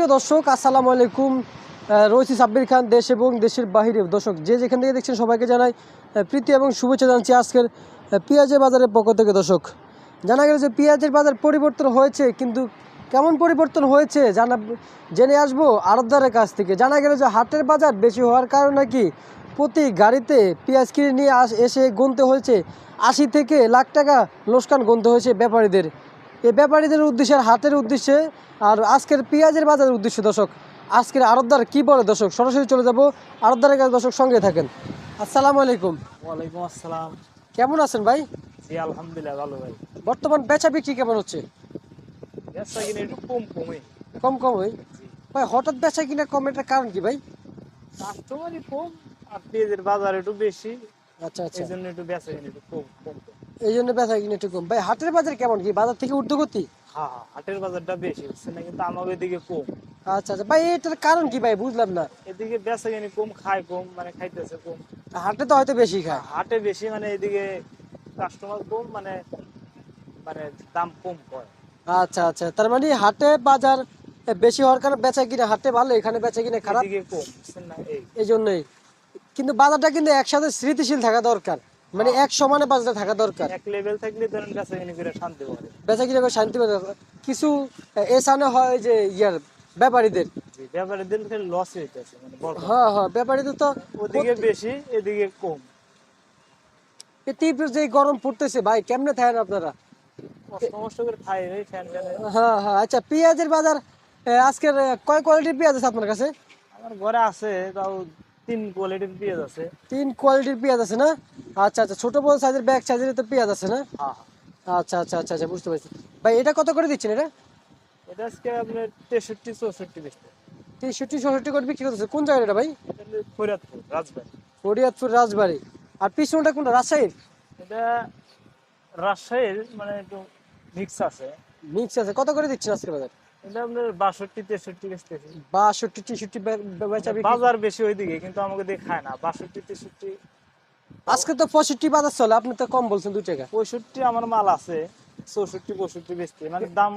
সুপ্রিয় দর্শক, আসসালামু আলাইকুম। রয়েছি সাব্বির খান দেশ এবং দেশের বাহিরে। দর্শক, যে যেখান থেকে দেখছেন সবাইকে জানাই প্রীতি এবং শুভেচ্ছা জানাচ্ছি আজকের পেঁয়াজের বাজারের পক্ষ থেকে। দর্শক, জানা গেল যে পেঁয়াজের বাজার পরিবর্তন হয়েছে, কিন্তু কেমন পরিবর্তন হয়েছে জানা, জেনে আসব আড়তদারের কাছ থেকে। জানা গেল যে হাটের বাজার বেশি হওয়ার কারণে নাকি প্রতি গাড়িতে পেঁয়াজ কিনে নিয়ে এসে গুনতে হয়েছে। আশি থেকে লাখ টাকা লোসকান গুনতে হয়েছে ব্যাপারীদের। এই ব্যাপারীদের উদ্দেশ্যে আর হাটের উদ্দেশ্যে আর আজকের পেঁয়াজের বাজারের উদ্দেশ্যে দর্শক আজকের আড়তদার কি বলে দর্শক? সরাসরি চলে যাব আড়তদারের কাছে। দর্শক সঙ্গে থাকেন। আসসালামু আলাইকুম। ওয়ালাইকুম আসসালাম। কেমন আছেন ভাই? জি আলহামদুলিল্লাহ ভালো ভাই। বর্তমান বেচা বিক্রি কেমন হচ্ছে? ব্যবসা কিনে একটু কম কমে। কম কম? ভাই হঠাৎ বেচা কিনা কম এটার কারণ কি ভাই? কাস্টমারই কম আর পেঁয়াজের বাজার একটু বেশি। আচ্ছা আচ্ছা। এই জন্য একটু ব্যবসা কিনে একটু কম কম। এই জন্য বেচা কিনা একটু কম। ভাই হাটের বাজার কেমন কি? বাজার থেকে ঊর্ধ্বগতি? হ্যাঁ হ্যাঁ হাটের বাজারটা বেশি হচ্ছে না কিন্তু আমার এদিকে কম। আচ্ছা আচ্ছা। ভাই এটার কারণ কি ভাই? বুঝলাম না। এদিকে ব্যবসা কিনে কম খায় কম মানে খাইতেছে কম। হাটে তো হয়তো বেশি খায়। হাটে বেশি মানে এদিকে কাস্টমার কম মানে মানে দাম কম হয়। আচ্ছা আচ্ছা। তার মানে হাটে বাজার বেশি হওয়ার কারণে বেচা কিনা হাটে ভালো এখানে বেচা কিনা খারাপ? এই। জন্যই কিন্তু বাজারটা কিন্তু একসাথে স্মৃতিশীল থাকা দরকার। মানে এক সমানে বাজারটা থাকা দরকার। এক লেভেল থাকলে ধরেন ব্যবসা কিনে করে শান্তি পাবে। বেচা কিনা করে শান্তি দরকার। কিছু এসানে হয় যে ইয়ার ব্যাপারীদের। জি, ব্যাপারে লস হইতেছে মানে হ্যাঁ হ্যাঁ ব্যাপারীদের তো ওদিকে বেশি এদিকে কম। তীব্র যে গরম পড়তেছে ভাই কেমনে থাকেন আপনারা? মষ্ট করে খাই ওই ফ্যান ফ্যানে। হ্যাঁ হ্যাঁ আচ্ছা পেঁয়াজের বাজার আজকের কয় কোয়ালিটির পেঁয়াজ আছে আপনার কাছে? আমার ঘরে আছে তাও তিন কোয়ালিটির পেঁয়াজ আছে। তিন কোয়ালিটির পেঁয়াজ আছে না? আচ্ছা আচ্ছা ছোট বড় সাইজের ব্যাগ সাইজের তো পেঁয়াজ আছে না? হ্যাঁ আচ্ছা আচ্ছা আচ্ছা আচ্ছা বুঝতে পারছি। ভাই এটা কত করে দিচ্ছেন এটা? এটা আজকে আপনার তেষট্টি চৌষট্টি বেচতে তেষট্টি চৌষট্টি করে বিক্রি করতেছে। কোন ভাই? ফরিয়াদপুর রাজবাড়ি। ফরিয়াদপুর রাজবাড়ি। আর পিছনটা কোনটা? রাজশাহীর? এটা রাজশাহীর মানে একটু মিক্স আছে। মিক্স আছে। কত করে দিচ্ছেন আজকে বাজার? এটা বেচতেছি। বেচা বিক্রি বাজার বেশি ওইদিকে কিন্তু আমাকে দিয়ে খায় না। বাষট্টি তেষট্টি। আজকে তো পঁয়ষট্টি বাজার চলে আপনি তো কম বলছেন দু টাকা। পঁয়ষট্টি আমার মাল আছে চৌষট্টি পঁয়ষট্টি বেচতে মানে দাম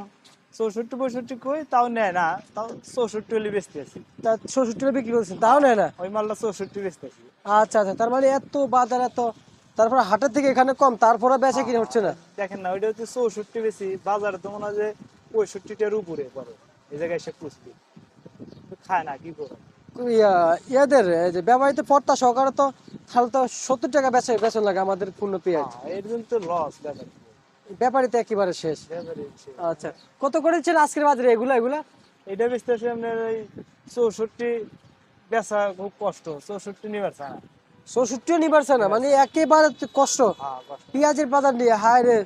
চৌষট্টি পঁয়ষট্টি কই তাও নেয় না। তাও চৌষট্টি হলে বেচতে আছি তা ষষ্ঠী বিক্রি করছেন তাও নেয় না? ওই মালটা চৌষট্টি আচ্ছা আচ্ছা তার মানে এত বাজার এত তারপর হাটের থেকে এখানে কম তারপরে বেচা কিনে হচ্ছে না? দেখেন না ওইটা হচ্ছে চৌষট্টি বেশি বাজারে তো মনে হয় যে পঁয়ষট্টিটার উপরে পড়ে। এই জায়গায় এসে কুস্তি। খায় না কি করে ইয়াদের যে ব্যবহৃত পর্তা সহকারে তো তাহলে তো সত্তর টাকা বেচা বেচন লাগে আমাদের পূর্ণ পেঁয়াজ। হ্যাঁ, এর জন্য তো লস ব্যাপার ব্যাপারিতে একেবারে শেষ। আচ্ছা কত করেছেন আজকের বাজারে এগুলা এগুলা? এটা বেচতেছি আপনার ওই চৌষট্টি বেচা খুব কষ্ট চৌষট্টি নিবার চায় চৌষট্টিও নিবারছে না মানে একেবারে কষ্ট। হ্যাঁ কষ্ট। পেঁয়াজের বাজার নিয়ে হায় রে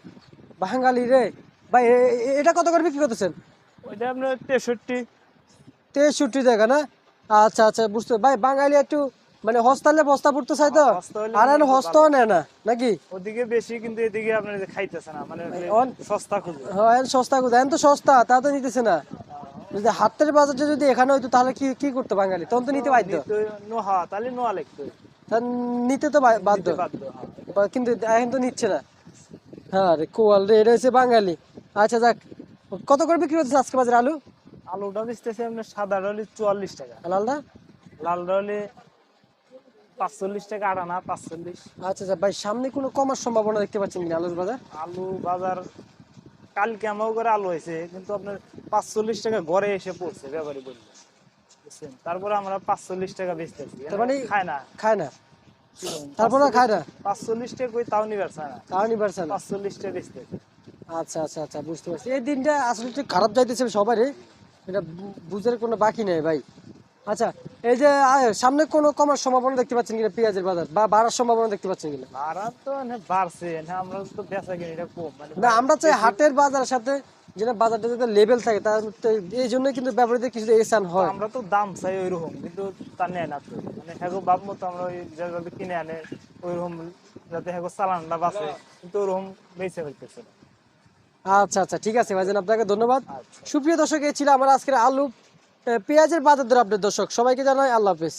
বাঙালি রে। ভাই এটা কত করে বিক্রি করতেছেন? ওইটা আপনার তেষট্টি। তেষট্টি টাকা না? আচ্ছা আচ্ছা বুঝতে ভাই বাঙালি একটু মানে হস্তালে বস্তা পড়তে চাই তো হলে আর হয় হস্তও নেয় না নাকি? ওদিকে বেশি কিন্তু এদিকে আপনার খাইতেছে না মানে সস্তা খুঁজে হ্যাঁ সস্তা কোথায় এখন তো সস্তা তা তো নিতেছে না। যদি হাতের বাজারটা যদি এখানে হইতো তাহলে কি কি করতো বাঙালি? তখন তো নিতে বাধ্য। নোহা তাহলে নোয়া লিখতে। তা নিতে তো বাধ্য। বাধ্য হ্যাঁ। কিন্তু এখন তো নিচ্ছে না। হ্যাঁ রে কোয়াল রে এটা হচ্ছে বাঙালি। আচ্ছা যাক। কত করে বিক্রি হচ্ছে আজকে বাজারে আলু? আলুটা বেচতেছে আপনার সাদা ডালি চুয়াল্লিশ টাকা। লালদা লাল ডালি? পাঁচচল্লিশ টাকা আড়ানা পাঁচচল্লিশ। আচ্ছা আচ্ছা ভাই সামনে কোনো কমার সম্ভাবনা দেখতে পাচ্ছেন কিনা আলুর বাজার? আলু বাজার কালকে আমার করে আলু হয়েছে কিন্তু আপনার পাঁচচল্লিশ টাকা ঘরে এসে পড়ছে ব্যাপারী বললে বুঝছেন? তারপরে আমরা পাঁচচল্লিশ টাকা বেচতেছি মানে- খায় না। খায় না? তারপরে খায় না? পাঁচচল্লিশ টাকা কই তাও নিবার চায় না। তাও নিবারছে না। পাঁচচল্লিশ টাকা বেচতেছি। আচ্ছা আচ্ছা আচ্ছা বুঝতে পারছি। এই দিনটা আসলে একটু খারাপ যাইতেছে সবারই। এটা বুঝার কোনো বাকি নেই ভাই। আচ্ছা এই যে সামনে কোনো কমার সম্ভাবনা দেখতে পাচ্ছেন কিনা পেঁয়াজের বাজার? বা বাড়ার সম্ভাবনা দেখতে পাচ্ছেন কিনা? তো মানে বাড়ছে। না আমরা তো বেচা কিনি এটা কম। মানে না আমরা চাই হাটের বাজারের সাথে যেটা বাজারটা যাতে লেভেল থাকে তার এই জন্যই কিন্তু ব্যাপারীদের কিছু এসান হয়। আমরা তো দাম চাই ওইরকম কিন্তু তা নেয় না তো। মানে হ্যাঁ বাপ মতো আমরা ওই যাতে কিনে আনে ওইরকম যাতে হ্যাঁ চালানটা বাঁচে কিন্তু ওইরকম বেঁচে ফেলতেছে না। আচ্ছা আচ্ছা ঠিক আছে ভাইজান, আপনাকে ধন্যবাদ। সুপ্রিয় দর্শক এ ছিল আমার আজকের আলু পেঁয়াজের বাজার দর আপনার দর্শক। সবাইকে জানাই আল্লাহ হাফেজ।